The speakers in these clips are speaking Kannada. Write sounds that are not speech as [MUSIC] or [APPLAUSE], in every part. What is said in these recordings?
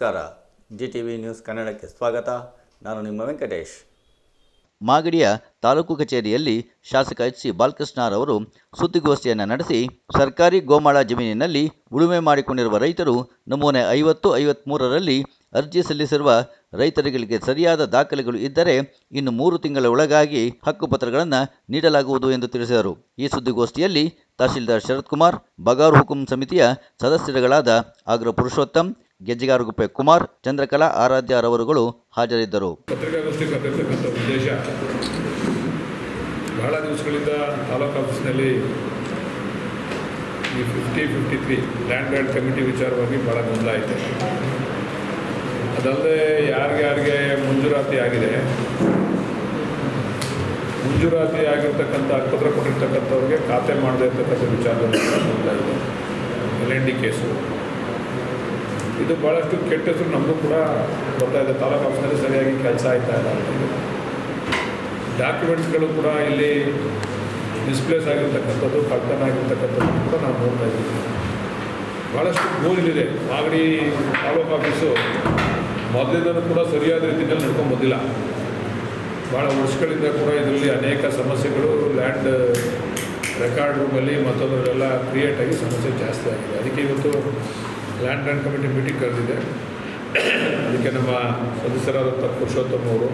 ನಮಸ್ಕಾರ. ಜಿ ಟಿ ವಿ ನ್ಯೂಸ್ ಕನ್ನಡಕ್ಕೆ ಸ್ವಾಗತ. ನಾನು ನಿಮ್ಮ ವೆಂಕಟೇಶ್. ಮಾಗಡಿಯ ತಾಲೂಕು ಕಚೇರಿಯಲ್ಲಿ ಶಾಸಕ ಎಚ್ ಸಿ ಬಾಲಕೃಷ್ಣರವರು ಸುದ್ದಿಗೋಷ್ಠಿಯನ್ನು ನಡೆಸಿ ಸರ್ಕಾರಿ ಗೋಮಾಳ ಜಮೀನಿನಲ್ಲಿ ಉಳುಮೆ ಮಾಡಿಕೊಂಡಿರುವ ರೈತರು ನಮೂನೆ ಐವತ್ತು ಐವತ್ತ್ಮೂರರಲ್ಲಿ ಅರ್ಜಿ ಸಲ್ಲಿಸಿರುವ ರೈತರುಗಳಿಗೆ ಸರಿಯಾದ ದಾಖಲೆಗಳು ಇದ್ದರೆ ಇನ್ನು ಮೂರು ತಿಂಗಳ ಒಳಗಾಗಿ ಹಕ್ಕುಪತ್ರಗಳನ್ನು ನೀಡಲಾಗುವುದು ಎಂದು ತಿಳಿಸಿದರು. ಈ ಸುದ್ದಿಗೋಷ್ಠಿಯಲ್ಲಿ ತಹಶೀಲ್ದಾರ್ ಶರತ್ ಕುಮಾರ್ ಬಗಾರು ಹುಕುಂ ಸಮಿತಿಯ ಸದಸ್ಯರುಗಳಾದ ಆಗ್ರ ಪುರುಷೋತ್ತಮ್ ಗೆಜ್ಜಿಗಾರಗುಪ್ಪೆ ಕುಮಾರ್, ಚಂದ್ರಕಲಾ, ಆರಾಧ್ಯ ರವರುಗಳು ಹಾಜರಿದ್ದರು. ಉದ್ದೇಶ, ಬಹಳ ದಿವಸಗಳಿಂದ ತಾಲೂಕು ಆಫೀಸ್ನಲ್ಲಿ ಈ fifty fifty three land committee ವಿಚಾರವಾಗಿ ಭಾಳ ಗೊಂದಲ ಐತೆ ಅದಲ್ಲದೆ ಯಾರಿಗೆ ಯಾರಿಗೆ ಮಂಜೂರಾತಿ ಆಗಿದೆ, ಮಂಜೂರಾತಿ ಆಗಿರ್ತಕ್ಕಂಥ ಪತ್ರ ಕೊಟ್ಟಿರ್ತಕ್ಕಂಥವ್ರಿಗೆ ಖಾತೆ ಮಾಡದೇ ಇರ್ತಕ್ಕಂಥ ವಿಚಾರದಲ್ಲಿ ಗೊಂದಲ ಇದೆ. L N D case. ಇದು ಭಾಳಷ್ಟು ಕೆಟ್ಟ ಹೆಸರು ನಮಗೂ ಕೂಡ ಬರ್ತಾ ಇದೆ. ತಾಲೂಕು ಆಫೀಸ್ನಲ್ಲಿ ಸರಿಯಾಗಿ ಕೆಲಸ ಆಯ್ತಾ ಇಲ್ಲ ಡಾಕ್ಯುಮೆಂಟ್ಸ್ಗಳು ಕೂಡ ಇಲ್ಲಿ ಮಿಸ್ಪ್ಲೇಸ್ ಆಗಿರ್ತಕ್ಕಂಥದ್ದು ಕಳ್ತನ ಆಗಿರ್ತಕ್ಕಂಥದ್ದು ಕೂಡ ನಾವು ನೋಡ್ತಾ ಇದ್ದೀವಿ. ಭಾಳಷ್ಟು ಗೋಲಿದೆ ಮಾಗಡಿ ತಾಲೂಕು ಆಫೀಸು ಮೊದಲಿಂದಲೂ ಕೂಡ ಸರಿಯಾದ ರೀತಿಯಲ್ಲಿ ನಡ್ಕೊಂಬೋದಿಲ್ಲ ಭಾಳ ವರ್ಷಗಳಿಂದ ಕೂಡ ಇದರಲ್ಲಿ ಅನೇಕ ಸಮಸ್ಯೆಗಳು ಲ್ಯಾಂಡ್ ರೆಕಾರ್ಡ್ ರೂಮಲ್ಲಿ ಮತ್ತೊಂದರಲ್ಲೆಲ್ಲ ಕ್ರಿಯೇಟ್ ಆಗಿ ಸಮಸ್ಯೆ ಜಾಸ್ತಿ ಆಗಿದೆ. ಅದಕ್ಕೆ ಇವತ್ತು ಲ್ಯಾಂಡ್ ಲ್ಯಾಂಡ್ ಕಮಿಟಿ ಮೀಟಿಂಗ್ ಕರೆದಿದೆ. ಅದಕ್ಕೆ ನಮ್ಮ ಸದಸ್ಯರಾದಂಥ ಪುರುಷೋತ್ತಮ್ ಅವರು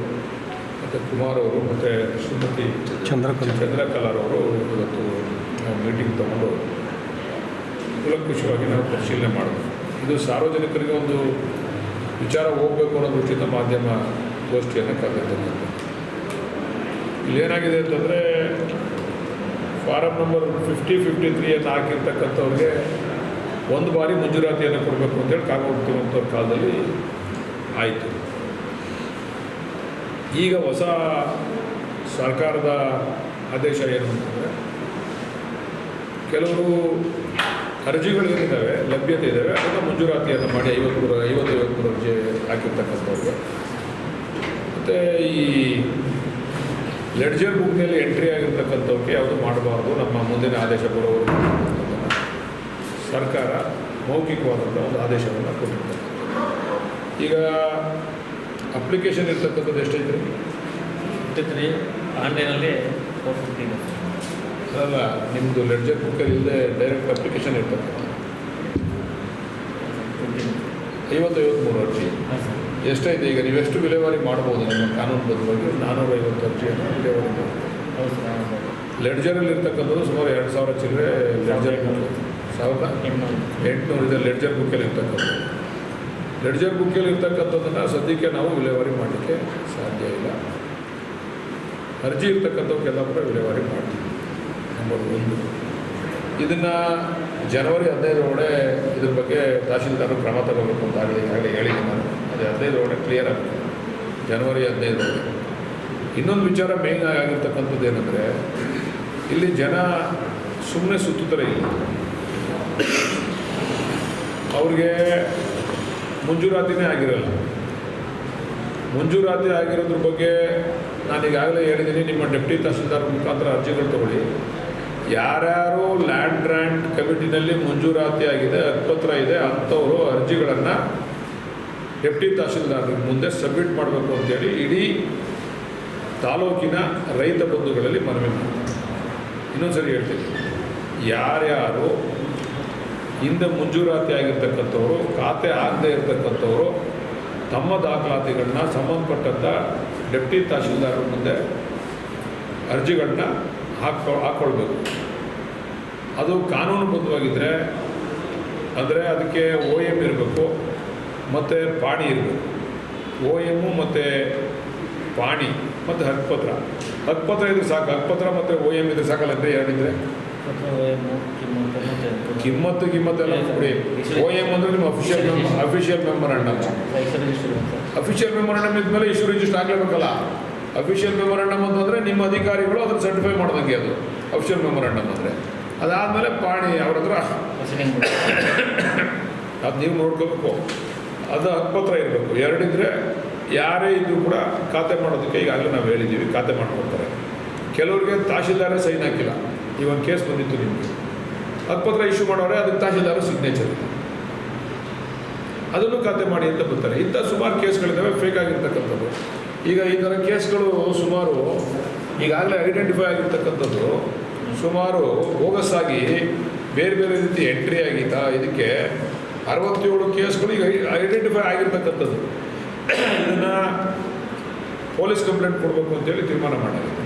ಮತ್ತು ಕುಮಾರ್ ಅವರು ಮತ್ತು ಶ್ರೀಮತಿ ಚಂದ್ರಕಲಾ. ಅವರು ಇವತ್ತು ನಾವು ಮೀಟಿಂಗ್ ತಗೊಂಡು ಕುಲಂಕುಷವಾಗಿ ನಾವು ಪರಿಶೀಲನೆ ಮಾಡಬೇಕು ಇದು ಸಾರ್ವಜನಿಕರಿಗೆ ಒಂದು ವಿಚಾರ ಹೋಗಬೇಕು ಅನ್ನೋ ದೃಷ್ಟಿಯಿಂದ ಮಾಧ್ಯಮ ಗೋಷ್ಠಿಯನ್ನು ಕರೆದಿರ್ತಕ್ಕಂಥದ್ದು. ಇಲ್ಲೇನಾಗಿದೆ ಅಂತಂದರೆ ಫಾರಂ ನಂಬರ್ ಫಿಫ್ಟಿ ಫಿಫ್ಟಿ ತ್ರೀಯನ್ನು ಹಾಕಿರ್ತಕ್ಕಂಥವ್ರಿಗೆ ಒಂದು ಬಾರಿ ಮಂಜೂರಾತಿಯನ್ನು ಕೊಡಬೇಕು ಅಂತೇಳಿ ಕಾಗೋಗ್ತಿರುವಂಥವ್ರ ಕಾಲದಲ್ಲಿ ಆಯಿತು. ಈಗ ಹೊಸ ಸರ್ಕಾರದ ಆದೇಶ ಏನು ಅಂತಂದರೆ, ಕೆಲವರು ಅರ್ಜಿಗಳು ಏನಿದ್ದಾವೆ ಲಭ್ಯತೆ ಇದ್ದಾವೆ, ಅದನ್ನು ಮಂಜೂರಾತಿಯನ್ನು ಮಾಡಿ ಐವತ್ತು ಮೂರು ಐವತ್ತು ಅರ್ಜಿ ಹಾಕಿರ್ತಕ್ಕಂಥವ್ರಿಗೆ. ಮತ್ತು ಈ ಲೆಡ್ಜರ್ ಬುಕ್ನಲ್ಲಿ ಎಂಟ್ರಿ ಆಗಿರ್ತಕ್ಕಂಥವ್ರಿಗೆ ಯಾವುದು ಮಾಡಬಾರ್ದು, ನಮ್ಮ ಮುಂದಿನ ಆದೇಶ ಅಂತಕ್ಕಂಥದ್ದನ್ನ ಸರ್ಕಾರ ಮೌಖಿಕವಾದಂಥ ಒಂದು ಆದೇಶವನ್ನು ಕೊಟ್ಟಿದೆ ಈಗ ಅಪ್ಲಿಕೇಶನ್ ಇರ್ತಕ್ಕಂಥದ್ದು ಎಷ್ಟೈತೆ ರೀ ಆನ್ಲೈನಲ್ಲಿ ಅಲ್ಲ ನಿಮ್ಮದು ಲೆಡ್ಜರ್ ಇಲ್ಲದೆ ಡೈರೆಕ್ಟ್ ಅಪ್ಲಿಕೇಶನ್ ಇರ್ತಕ್ಕಂಥ ಐವತ್ತು ಐವತ್ತ್ಮೂರು ಅರ್ಜಿ. ಎಷ್ಟೈತೆ? ಈಗ ನೀವೆಷ್ಟು ವಿಲೇವಾರಿ ಮಾಡ್ಬೋದು ನಮ್ಮ ಕಾನೂನುಬದ್ಧವಾಗಿ ನಾನ್ನೂರೈವತ್ತು ಅರ್ಜಿಯನ್ನು ವಿಲೇವಾರಿ ಮಾಡ್ಬೋದು ಲೆಡ್ಜರಲ್ಲಿ ಇರ್ತಕ್ಕಂಥದ್ದು ಸುಮಾರು ಎರಡು ಸಾವಿರ ಚಿಲ್ಲರೆ ಲೆಡ್ಜರ್ ಸಾವಿರದ ಇನ್ನೂರು ಎಂಟುನೂರು ಇದೆ ಲೆಡ್ಜರ್ ಬುಕ್ಕಲ್ಲಿ ಇರ್ತಕ್ಕಂಥದ್ದು ಲೆಡ್ಜರ್ ಬುಕ್ಕಲ್ಲಿ ಇರ್ತಕ್ಕಂಥದ್ದನ್ನು ಸದ್ಯಕ್ಕೆ ನಾವು ವಿಲೇವಾರಿ ಮಾಡಲಿಕ್ಕೆ ಸಾಧ್ಯ ಇಲ್ಲ. ಅರ್ಜಿ ಇರ್ತಕ್ಕಂಥವಕ್ಕೆಲ್ಲ ಕೂಡ ವಿಲೇವಾರಿ ಮಾಡ್ತೀವಿ. ನಂಬರ್ ಒಂದು. ಇದನ್ನು ಜನವರಿ ಹದಿನೈದರೊಳಗೆ ಇದ್ರ ಬಗ್ಗೆ ತಹಶೀಲ್ದಾರರು ಕ್ರಮ ತಗೋಬೇಕು ಅಂತ ಆಗಲಿ ಈಗಾಗಲೇ ಹೇಳಿದೆ ನಾನು. ಅದೇ ಹದಿನೈದರೊಳಗೆ ಕ್ಲಿಯರ್ ಆಗುತ್ತೆ. ಜನವರಿ ಹದಿನೈದರೊಳಗೆ. ಇನ್ನೊಂದು ವಿಚಾರ ಮೇಯ್ನ್ ಆಗಿರ್ತಕ್ಕಂಥದ್ದು ಏನಂದರೆ, ಇಲ್ಲಿ ಜನ ಸುಮ್ಮನೆ ಸುತ್ತುತ್ತಾರೆ ಇಲ್ಲಿ. ಅವ್ರಿಗೆ ಮಂಜೂರಾತಿನೇ ಆಗಿರಲ್ಲ. ಮಂಜೂರಾತಿ ಆಗಿರೋದ್ರ ಬಗ್ಗೆ ನಾನು ಈಗಾಗಲೇ ಹೇಳಿದ್ದೀನಿ, ನಿಮ್ಮ ಡೆಪ್ಟಿ ತಹಸೀಲ್ದಾರ್ ಮುಖಾಂತರ ಅರ್ಜಿಗಳು ತಗೊಳ್ಳಿ. ಯಾರ್ಯಾರು ಲ್ಯಾಂಡ್ ಗ್ರ್ಯಾಂಟ್ ಕಮಿಟಿನಲ್ಲಿ ಮಂಜೂರಾತಿ ಆಗಿದೆ ಹಕ್ಕುಪತ್ರ ಇದೆ, ಅಂಥವರು ಅರ್ಜಿಗಳನ್ನು ಡೆಪ್ಟಿ ತಹಸೀಲ್ದಾರ್ ಮುಂದೆ ಸಬ್ಮಿಟ್ ಮಾಡಬೇಕು ಅಂತೇಳಿ ಇಡೀ ತಾಲೂಕಿನ ರೈತ ಬಂಧುಗಳಲ್ಲಿ ಮನವಿ ಮಾಡ್ತಾರೆ ಇನ್ನೊಂದು ಸರಿ ಹೇಳ್ತೀನಿ. ಯಾರ್ಯಾರು ಹಿಂದೆ ಮುಂಜೂರಾತಿ ಆಗಿರ್ತಕ್ಕಂಥವ್ರು, ಖಾತೆ ಆಗದೆ ಇರತಕ್ಕಂಥವರು ತಮ್ಮ ದಾಖಲಾತಿಗಳನ್ನ ಸಂಬಂಧಪಟ್ಟಂಥ ಡೆಪ್ಟಿ ತಹಶೀಲ್ದಾರ್ ಮುಂದೆ ಅರ್ಜಿಗಳನ್ನ ಹಾಕೊ ಹಾಕ್ಕೊಳ್ಬೇಕು ಅದು ಕಾನೂನುಬದ್ಧವಾಗಿದ್ದರೆ ಅಂದರೆ ಅದಕ್ಕೆ ಓ ಎಂ ಇರಬೇಕು, ಮತ್ತು ಪಾಣಿ ಇರಬೇಕು. ಓ ಎಮ್ಮು ಮತ್ತು ಪಾಣಿ ಮತ್ತು ಹಕ್ಕುಪತ್ರ ಹಕ್ಕುಪತ್ರ ಇದ್ರೆ ಸಾಕು ಹಕ್ಕುಪತ್ರ ಮತ್ತು ಓ ಎಂ ಇದ್ರೆ ಸಾಕಲ್ಲ, ಅಂದರೆ ಎರಡಿದ್ರೆ? ಕಿಮ್ಮತ್ತು ಕಿಮ್ಮತ್ತೆಲ್ಲ ಕೊಡಿ. ಓ ಎಂ ಅಂದರೆ ನಿಮ್ಮ official member official memorandum official memorandum ಇದ್ಮೇಲೆ ಇಶ್ಯೂ ರಿಜಿಸ್ಟರ್ ಆಗಲೇಬೇಕಲ್ಲ? ಅಫಿಷಿಯಲ್ ಮೆಮೊರಾಂಡಮ್ ಅಂತಂದರೆ ನಿಮ್ಮ ಅಧಿಕಾರಿಗಳು ಅದನ್ನು ಸರ್ಟಿಫೈ ಮಾಡ್ದಂಗೆ ಅದು. ಅಫಿಷಿಯಲ್ ಮೆಮೊರಾಂಡಮ್ ಅಂದರೆ. ಅದಾದಮೇಲೆ ಪಾಣಿ ಅವ್ರ ಹತ್ರ ಅದು ನೀವು ನೋಡ್ಕೋಬೇಕು. ಅದು ಹಕ್ಕಪತ್ರ ಇರಬೇಕು. ಎರಡಿದ್ರೆ ಯಾರೇ ಇದ್ದರೂ ಕೂಡ ಖಾತೆ ಮಾಡೋದಕ್ಕೆ ಈಗಾಗಲೇ ನಾವು ಹೇಳಿದ್ದೀವಿ ಖಾತೆ ಮಾಡ್ಕೊಡ್ತಾರೆ. ಕೆಲವರಿಗೆ ತಹಶೀಲ್ದಾರೇ ಸೈನ್ ಹಾಕಿಲ್ಲ. ಈ ಒಂದು ಕೇಸ್ ಬಂದಿತ್ತು ನಿಮಗೆ. ಹಕ್ಕುಪತ್ರ ಇಶ್ಯೂ ಮಾಡೋರೆ, ಅದಕ್ಕೆ ತಹಶೀಲ್ದಾರ ಸಿಗ್ನೇಚರ್ ಅದನ್ನು ಖಾತೆ ಮಾಡಿ ಅಂತ ಬರ್ತಾರೆ. ಇಂಥ ಸುಮಾರು ಕೇಸ್ಗಳಿದ್ದಾವೆ ಫೇಕ್ ಆಗಿರ್ತಕ್ಕಂಥದ್ದು. ಈಗ ಈ ಥರ ಕೇಸ್ಗಳು ಸುಮಾರು ಈಗಾಗಲೇ ಐಡೆಂಟಿಫೈ ಆಗಿರ್ತಕ್ಕಂಥದ್ದು, ಸುಮಾರು ಆಗಿ ಬೇರೆ ಬೇರೆ ರೀತಿ ಎಂಟ್ರಿ ಆಗಿತ್ತಾ ಇದಕ್ಕೆ ಅರವತ್ತೇಳು ಕೇಸ್ಗಳು ಈಗ ಐಡೆಂಟಿಫೈ ಆಗಿರ್ತಕ್ಕಂಥದ್ದು. ಇದನ್ನು ಪೊಲೀಸ್ ಕಂಪ್ಲೇಂಟ್ ಕೊಡಬೇಕು ಅಂತೇಳಿ ತೀರ್ಮಾನ ಮಾಡಲಾಗಿದೆ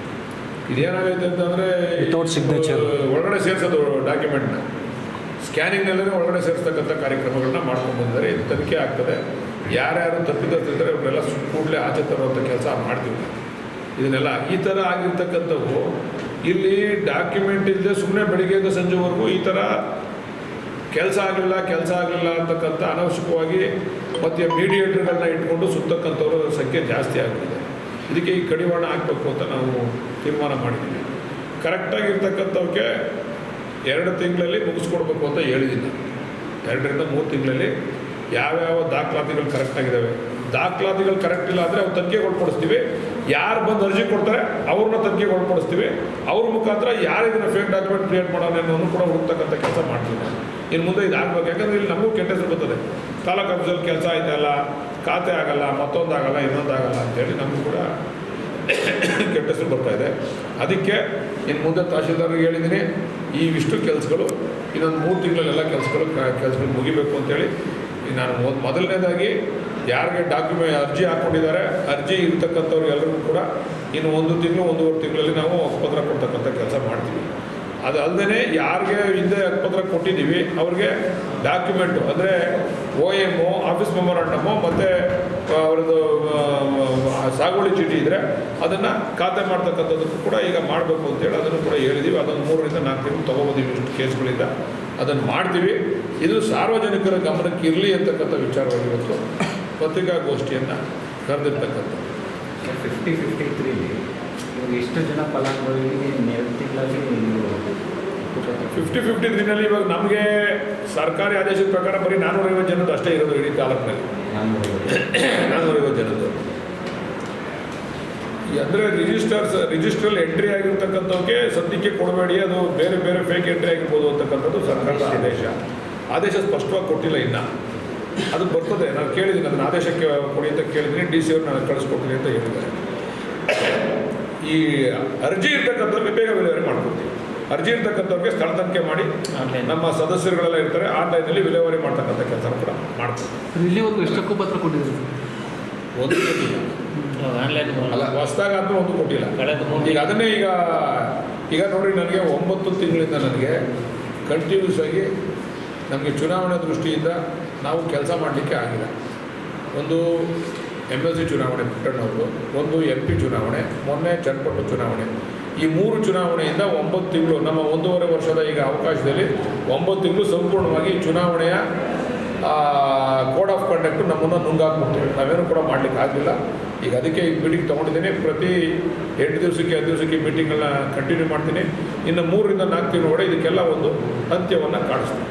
ಇದೇನಾಗೈತೆ ಅಂತಂದರೆ ವಿತೌಟ್ ಸಿಗ್ನೇಚರ್ ಒಳಗಡೆ ಸೇರಿಸೋದು ಡಾಕ್ಯುಮೆಂಟ್ನ ಸ್ಕ್ಯಾನಿಂಗ್ನಲ್ಲೇ ಒಳಗಡೆ ಸೇರಿಸ್ತಕ್ಕಂಥ ಕಾರ್ಯಕ್ರಮಗಳನ್ನ ಮಾಡ್ಕೊಂಡು ಬಂದಿದ್ದಾರೆ ಇದು ತನಿಖೆ ಆಗ್ತದೆ. ಯಾರ್ಯಾರು ತಪ್ಪಿತಸ್ಥರಿದ್ದಾರೆ ಇವರೆಲ್ಲ ಕೂಡಲೇ ಆಚೆ ತರುವಂಥ ಕೆಲಸ ಮಾಡ್ತೀವಿ. ಇದನ್ನೆಲ್ಲ ಈ ಥರ ಆಗಿರ್ತಕ್ಕಂಥವು ಇಲ್ಲಿ ಡಾಕ್ಯುಮೆಂಟ್ ಇಲ್ಲದೆ ಸುಮ್ಮನೆ ಬೆಳಿಗ್ಗೆಯಿಂದ ಸಂಜೆವರೆಗೂ ಈ ಥರ ಕೆಲಸ ಆಗಲಿಲ್ಲ ಕೆಲಸ ಆಗಲಿಲ್ಲ ಅಂತಕ್ಕಂಥ ಅನವಶ್ಯಕವಾಗಿ ಮತ್ತು ಮೀಡಿಯೇಟರ್ಗಳನ್ನ ಇಟ್ಕೊಂಡು ಸುತ್ತಕ್ಕಂಥವ್ರ ಸಂಖ್ಯೆ ಜಾಸ್ತಿ ಆಗ್ತದೆ ಇದಕ್ಕೆ ಈ ಕಡಿವಾಣ ಹಾಕಬೇಕು ಅಂತ ನಾವು ತೀರ್ಮಾನ ಮಾಡಿದ್ದೀನಿ ಕರೆಕ್ಟಾಗಿರ್ತಕ್ಕಂಥವಕ್ಕೆ ಎರಡು ತಿಂಗಳಲ್ಲಿ ಮುಗಿಸ್ಕೊಡ್ಬೇಕು ಅಂತ ಹೇಳಿದ್ದೀನಿ. ಎರಡರಿಂದ ಮೂರು ತಿಂಗಳಲ್ಲಿ ಯಾವ್ಯಾವ ದಾಖಲಾತಿಗಳು ಕರೆಕ್ಟಾಗಿದ್ದಾವೆ ದಾಖಲಾತಿಗಳು ಕರೆಕ್ಟ್ ಇಲ್ಲ ಅಂದರೆ ಅವ್ರು ತನಿಖೆಗೆ ಒಳಪಡಿಸ್ತೀವಿ. ಯಾರು ಬಂದು ಅರ್ಜಿ ಕೊಡ್ತಾರೆ, ಅವ್ರನ್ನ ತನಿಖೆಗೆ ಒಳಪಡಿಸ್ತೀವಿ. ಅವ್ರ ಮುಖಾಂತರ ಯಾರು ಇದನ್ನು ಫೇಕ್ ಡಾಕ್ಯುಮೆಂಟ್ ಕ್ರಿಯೇಟ್ ಮಾಡೋಣ ಅನ್ನೋದನ್ನು ಕೂಡ ಹುಡುಕ್ತಕ್ಕಂಥ ಕೆಲಸ ಮಾಡ್ತೀವಿ ಇನ್ನು ಮುಂದೆ ಇದಾಗಬೇಕು. ಯಾಕಂದರೆ ಇಲ್ಲಿ ನಮಗೂ ಕೆಟ್ಟ ಹೆಸರು ಬರ್ತದೆ. ತಾಲೂಕು ಆಫೀಸಲ್ಲಿ ಕೆಲಸ ಆಯ್ತಲ್ಲ ಖಾತೆ ಆಗಲ್ಲ, ಮತ್ತೊಂದಾಗಲ್ಲ, ಇನ್ನೊಂದಾಗಲ್ಲ ಅಂತೇಳಿ ನಮಗೂ ಕೂಡ ಕೆಟ್ಟ ಹೆಸರು ಬರ್ತಾ ಇದೆ. ಅದಕ್ಕೆ ಇನ್ನು ಮುಂದೆ ತಹಶೀಲ್ದಾರ್ಗೆ ಹೇಳಿದ್ದೀನಿ, ಈ ಇಷ್ಟು ಕೆಲಸಗಳು, ಇನ್ನೊಂದು ಮೂರು ತಿಂಗಳಲ್ಲೆಲ್ಲ ಕೆಲಸಗಳು ಕೆಲಸಗಳು ಮುಗಿಬೇಕು ಅಂತೇಳಿ ನಾನು ಮೊದ್ ಮೊದಲನೇದಾಗಿ ಯಾರಿಗೆ ಡಾಕ್ಯುಮೆಂಟ್ ಅರ್ಜಿ ಹಾಕ್ಕೊಂಡಿದ್ದಾರೆ, ಅರ್ಜಿ ಇರ್ತಕ್ಕಂಥವ್ರು ಎಲ್ಲರಿಗೂ ಕೂಡ ಇನ್ನು ಒಂದು ತಿಂಗಳು, ಒಂದೂವರೆ ತಿಂಗಳಲ್ಲಿ ನಾವು ಹಕ್ಕುಪತ್ರ ಕೊಡ್ತಕ್ಕಂಥ ಕೆಲಸ ಮಾಡ್ತೀವಿ. ಅದು ಅಲ್ಲದೆ ಯಾರಿಗೆ ಹಿಂದೆ ಹಕ್ಕುಪತ್ರ ಕೊಟ್ಟಿದ್ದೀವಿ, ಅವ್ರಿಗೆ ಡಾಕ್ಯುಮೆಂಟು, ಅಂದರೆ ಓ ಎಮ್ಮು ಆಫೀಸ್ ಮೆಮೊರಾಂಡಮು, ಮತ್ತು ಅವ್ರದ್ದು ಸಾಗುವಳಿ ಚೀಟಿ ಇದ್ದರೆ ಅದನ್ನು ಖಾತೆ ಮಾಡ್ತಕ್ಕಂಥದ್ದಕ್ಕೂ ಕೂಡ ಈಗ ಮಾಡಬೇಕು ಅಂತೇಳಿ ಅದನ್ನು ಕೂಡ ಹೇಳಿದ್ದೀವಿ ಅದನ್ನು ಮೂರರಿಂದ ನಾಲ್ಕು ತಿಂಗಳು ತೊಗೊಬೋದೀವಿ ಇಷ್ಟು ಕೇಸ್ಗಳಿಂದ. ಅದನ್ನು ಮಾಡ್ತೀವಿ. ಇದು ಸಾರ್ವಜನಿಕರ ಗಮನಕ್ಕೆ ಇರಲಿ ಅಂತಕ್ಕಂಥ ವಿಚಾರವಾಗಿರುತ್ತೆ ಪತ್ರಿಕಾಗೋಷ್ಠಿಯನ್ನು ಕರೆದಿರ್ತಕ್ಕಂಥದ್ದು. ಫಿಫ್ಟಿ ಫಿಫ್ಟಿ ತ್ರೀಲಿ ಇಷ್ಟು ಜನ ಫಲಾನುಭವಿಗಳಿಗೆ ಎರಡು ತಿಂಗಳಲ್ಲಿ ಫಿಫ್ಟಿ ಫಿಫ್ಟಿ ದಿನದಲ್ಲಿ ಇವಾಗ ನಮಗೆ ಸರ್ಕಾರಿ ಆದೇಶದ ಪ್ರಕಾರ ಬರೀ ನಾನ್ನೂರೈವತ್ತು ಜನದ್ದು ಅಷ್ಟೇ ಇರೋದು ಇಡೀ ತಾಲೂಕಿನಲ್ಲಿ ನಾನು ನಾನ್ನೂರೈವತ್ತು ಜನದ್ದು ಅಂದರೆ ರಿಜಿಸ್ಟರ್ಸ್ ರಿಜಿಸ್ಟ್ರಲ್ಲಿ ಎಂಟ್ರಿ ಆಗಿರ್ತಕ್ಕಂಥವ್ಕೆ ಸದ್ಯಕ್ಕೆ ಕೊಡಬೇಡಿ ಅದು ಬೇರೆ ಬೇರೆ ಫೇಕ್ ಎಂಟ್ರಿ ಆಗಿರ್ಬೋದು ಅಂತಕ್ಕಂಥದ್ದು ಸರ್ಕಾರದ ಆದೇಶ. ಆದೇಶ ಸ್ಪಷ್ಟವಾಗಿ ಕೊಟ್ಟಿಲ್ಲ ಇನ್ನು. ಅದು ಬರ್ತದೆ. ನಾನು ಕೇಳಿದ್ದೀನಿ ಅದನ್ನು ಆದೇಶಕ್ಕೆ ಕೊಡಿ ಅಂತ ಕೇಳಿದ್ದೀನಿ ಡಿ ಸಿ ಅವ್ರು ನಾನು ಕಳಿಸ್ಕೊಡ್ತೀನಿ ಅಂತ ಹೇಳಿದ್ದಾರೆ. ಈ ಅರ್ಜಿ ಇರ್ತಕ್ಕಂಥದ್ದು ಬೇಗ ಅರ್ಜಿ ಇರ್ತಕ್ಕಂಥವ್ರಿಗೆ ಸ್ಥಳ ತನಿಖೆ ಮಾಡಿ. ನಮ್ಮ ಸದಸ್ಯರುಗಳೆಲ್ಲ ಇರ್ತಾರೆ ಆನ್ಲೈನಲ್ಲಿ ವಿಲೇವಾರಿ ಮಾಡ್ತಕ್ಕಂಥ ಕೆಲಸ ಕೂಡ ಮಾಡ್ತೀವಿ. ಇಲ್ಲಿವರೆಗೂ ಎಷ್ಟಕ್ಕೂ ಪತ್ರ ಕೊಟ್ಟಿದ್ದೀರಿ ಒಂದು ಕೊಟ್ಟಿಲ್ಲ. ಆನ್ಲೈನ್ ಅಲ್ಲ ಹೊಸದಾಗ ಆದ್ರೂ ಒಂದು ಕೊಟ್ಟಿಲ್ಲ. ಈಗ ಅದನ್ನೇ ಈಗ ಈಗ ನೋಡಿ ನನಗೆ ಒಂಬತ್ತು ತಿಂಗಳಿಂದ ನನಗೆ ಕಂಟಿನ್ಯೂಸ್ ಆಗಿ ನಮಗೆ ಚುನಾವಣೆ ದೃಷ್ಟಿಯಿಂದ ನಾವು ಕೆಲಸ ಮಾಡಲಿಕ್ಕೆ ಆಗಿಲ್ಲ. ಒಂದು ಎಂ ಎಲ್ ಸಿ ಚುನಾವಣೆ ಪುಟ್ಟಣ್ಣವ್ರದ್ದು ಒಂದು ಎಂ ಪಿ ಚುನಾವಣೆ ಮೊನ್ನೆ ಚನ್ನಪಟ್ಟು ಚುನಾವಣೆ. ಈ ಮೂರು ಚುನಾವಣೆಯಿಂದ ಒಂಬತ್ತು ತಿಂಗಳು ನಮ್ಮ ಒಂದೂವರೆ ವರ್ಷದ ಈಗ ಅವಕಾಶದಲ್ಲಿ ಒಂಬತ್ತು ತಿಂಗಳು ಸಂಪೂರ್ಣವಾಗಿ ಚುನಾವಣೆಯ ಕೋಡ್ ಆಫ್ ಕಂಡಕ್ಟು ನಮ್ಮನ್ನು ನುಂಗಾಕ್ಬಿಡ್ತೀವಿ ನಾವೇನು ಕೂಡ ಮಾಡಲಿಕ್ಕೆ ಆಗಲಿಲ್ಲ. ಈಗ ಅದಕ್ಕೆ ಈ ಮೀಟಿಂಗ್ ತೊಗೊಂಡಿದ್ದೀನಿ. ಪ್ರತಿ ಎಂಟು ದಿವಸಕ್ಕೆ ಹತ್ತು ದಿವಸಕ್ಕೆ ಮೀಟಿಂಗ್ಗಳನ್ನ ಕಂಟಿನ್ಯೂ ಮಾಡ್ತೀನಿ. ಇನ್ನು ಮೂರರಿಂದ ನಾಲ್ಕು ತಿಂಗಳು ಒಳಗೆ ಇದಕ್ಕೆಲ್ಲ ಒಂದು ಅಂತ್ಯವನ್ನು ಕಾಣಿಸ್ತೀನಿ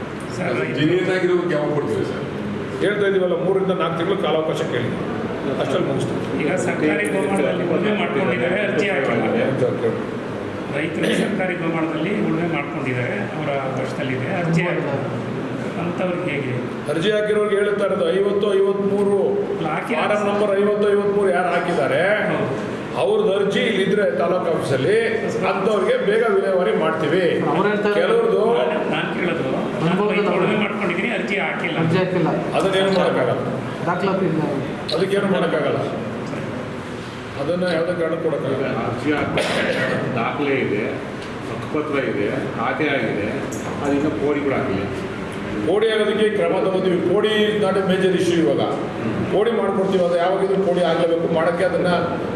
ಹೇಳ್ತಾ ಇದ್ದೀವಲ್ಲ ಮೂರರಿಂದ ನಾಲ್ಕು ತಿಂಗಳು ಕಾಲಾವಕಾಶ ಕೇಳಿದ್ವಿ ಅಷ್ಟಲ್ಲಿ ಮುಗಿಸ್ತೀವಿ ಈಗ ಸರ್ಕಾರಿ ಗೋಮಾಳದಲ್ಲಿ ಮಾಡ್ಕೊಂಡಿದ್ದಾರೆ ಅರ್ಜಿ ಹಾಕಿಲ್ಲ ರೈತರು ಸರ್ಕಾರಿ ಪ್ರಮಾಣದಲ್ಲಿ ಉಳುಮೆ ಮಾಡ್ಕೊಂಡಿದ್ದಾರೆ ಅವರ ವರ್ಷದಲ್ಲಿದೆ. ಅರ್ಜಿ ಅಂತವ್ರಿಗೆ ಅಂಥವ್ರಿಗೆ ಹೇಗೆ? ಅರ್ಜಿ ಹಾಕಿರೋರ್ಗೆ ಹೇಳ್ತಾ ಇರೋದು ಐವತ್ತು ಐವತ್ಮೂರು. ಫಾರಂ ನಂಬರ್ ಐವತ್ತು ಐವತ್ಮೂರು ಯಾರು ಹಾಕಿದ್ದಾರೆ. ಅವ್ರದ್ದು ಅರ್ಜಿ ಇಲ್ಲಿದ್ರೆ ತಾಲೂಕು ಆಫೀಸಲ್ಲಿ ಅಂಥವ್ರಿಗೆ ಬೇಗ ವಿಲೇವಾರಿ ಮಾಡ್ತೀವಿ. ಕೆಲವ್ರದ್ದು ನಾನು ಕೇಳೋದು. ಉಳುಮೆ ಮಾಡ್ಕೊಂಡಿದ್ದೀನಿ ಅರ್ಜಿ ಹಾಕಿಲ್ಲ. ಅರ್ಜಿ ಹಾಕಿಲ್ಲ. ಅದನ್ನೇನು ಮಾಡೋಕ್ಕಾಗಲ್ಲ? ದಾಖಲಾತಿ ಇಲ್ಲ. ಅದಕ್ಕೇನು ಮಾಡೋಕ್ಕಾಗಲ್ಲ? ಅದನ್ನು ಯಾವುದೇ ಕಾರಣ ಕೊಡೋಕ್ಕಾಗಲ್ಲ. ಅರ್ಜಿ ಹಾಕ್ಬೇಕು ದಾಖಲೆ ಇದೆ ಹಕ್ಕುಪತ್ರ ಇದೆ ಖಾತೆ ಆಗಿದೆ ಅದರಿಂದ ಕೋಡಿ ಕೂಡ ಆಗಿಲ್ಲ ಕೋಡಿ ಆಗೋದಕ್ಕೆ ಕ್ರಮ ತಗೋತೀವಿ ಕೋಡಿ ನಾಟ್ ಎ ಮೇಜರ್ ಇಶ್ಯೂ ಇವಾಗ. ಕೋಡಿ ಮಾಡ್ಕೊಡ್ತೀವಿ ಅದು ಯಾವಾಗಿದ್ರು ಪೋಡಿ ಆಗಲೇಬೇಕು? ಮಾಡೋಕ್ಕೆ ಅದನ್ನು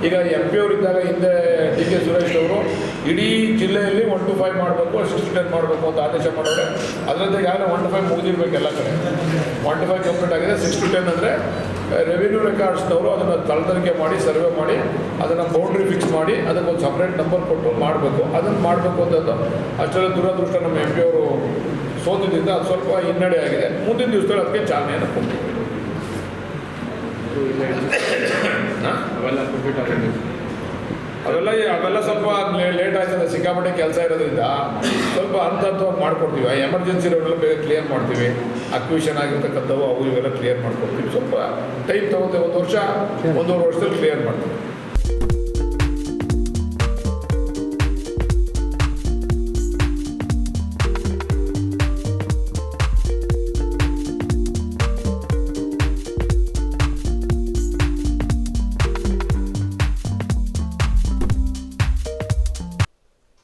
ಈಗ ಎಂ ಪಿ ಅವರು ಇದ್ದಾಗ ಹಿಂದೆ ಡಿ ಕೆ ಸುರೇಶ್ ಅವರು ಇಡೀ ಜಿಲ್ಲೆಯಲ್ಲಿ ಒನ್ ಟು ಫೈವ್ ಮಾಡಬೇಕು ಅಸಿಸ್ಟೆಂಟ್ ಮಾಡಬೇಕು ಅಂತ ಆದೇಶ ಮಾಡೋರೆ ಅದರಿಂದ ಯಾರು ಒನ್ ಟು ಫೈವ್ ಮುಗಿದಿರ್ಬೇಕು ಎಲ್ಲ ಕಡೆ. ಒನ್ ಟು ಫೈವ್ ಕಂಪ್ಲೀಟ್ ಆಗಿದೆ. ಸಿಕ್ಸ್ ಟು ಟೆನ್ ಅಂದರೆ ರೆವಿನ್ಯೂ ರೆಕಾರ್ಡ್ಸ್ನವರು ಅದನ್ನು ತಳತನಿಕೆ ಮಾಡಿ ಸರ್ವೆ ಮಾಡಿ, ಅದನ್ನು ಬೌಂಡ್ರಿ ಫಿಕ್ಸ್ ಮಾಡಿ, ಅದಕ್ಕೊಂದು ಸಪ್ರೇಟ್ ನಂಬರ್ ಕೊಟ್ಟು ಮಾಡಬೇಕು. ಅದನ್ನು ಮಾಡಬೇಕು ಅಂತದ್ದು ಅಷ್ಟೆಲ್ಲ ದುರದೃಷ್ಟ ನಮ್ಮ ಎಂ ಪಿ ಅವರು ಸೋತಿದ್ದರಿಂದ ಅದು ಸ್ವಲ್ಪ ಹಿನ್ನಡೆ ಆಗಿದೆ. ಮುಂದಿನ ದಿವಸದಲ್ಲಿ ಅದಕ್ಕೆ ಚಾಲನೆಯನ್ನು ಕೊಡ್ತೀವಿ? [COUGHS] ಅವೆಲ್ಲ ಕಂಪ್ಲೀಟ್ ಅವೆಲ್ಲ ಅವೆಲ್ಲ ಸ್ವಲ್ಪ ಲೇಟ್ ಆಗ್ತದೆ ಸಿಕ್ಕಾಪಟ್ಟೆ ಕೆಲಸ ಇರೋದ್ರಿಂದ. ಸ್ವಲ್ಪ ಹಂತ ಹಂತವಾಗಿ ಮಾಡ್ಕೊಡ್ತೀವಿ. ಆ ಎಮರ್ಜೆನ್ಸಿ ರೋಡ್ಗಳು ಬೇಗ ಕ್ಲಿಯರ್ ಮಾಡ್ತೀವಿ. ಅಕ್ವಿಷನ್ ಆಗಿರ್ತಕ್ಕಂಥವು ಅವು ಇವೆಲ್ಲ ಕ್ಲಿಯರ್ ಮಾಡ್ಕೊಡ್ತೀವಿ. ಸ್ವಲ್ಪ ಟೈಮ್ ತಗೋತೀವಿ ಒಂದು ವರ್ಷ ಒಂದೂವರೆ ವರ್ಷದಲ್ಲಿ ಕ್ಲಿಯರ್ ಮಾಡ್ತೀವಿ.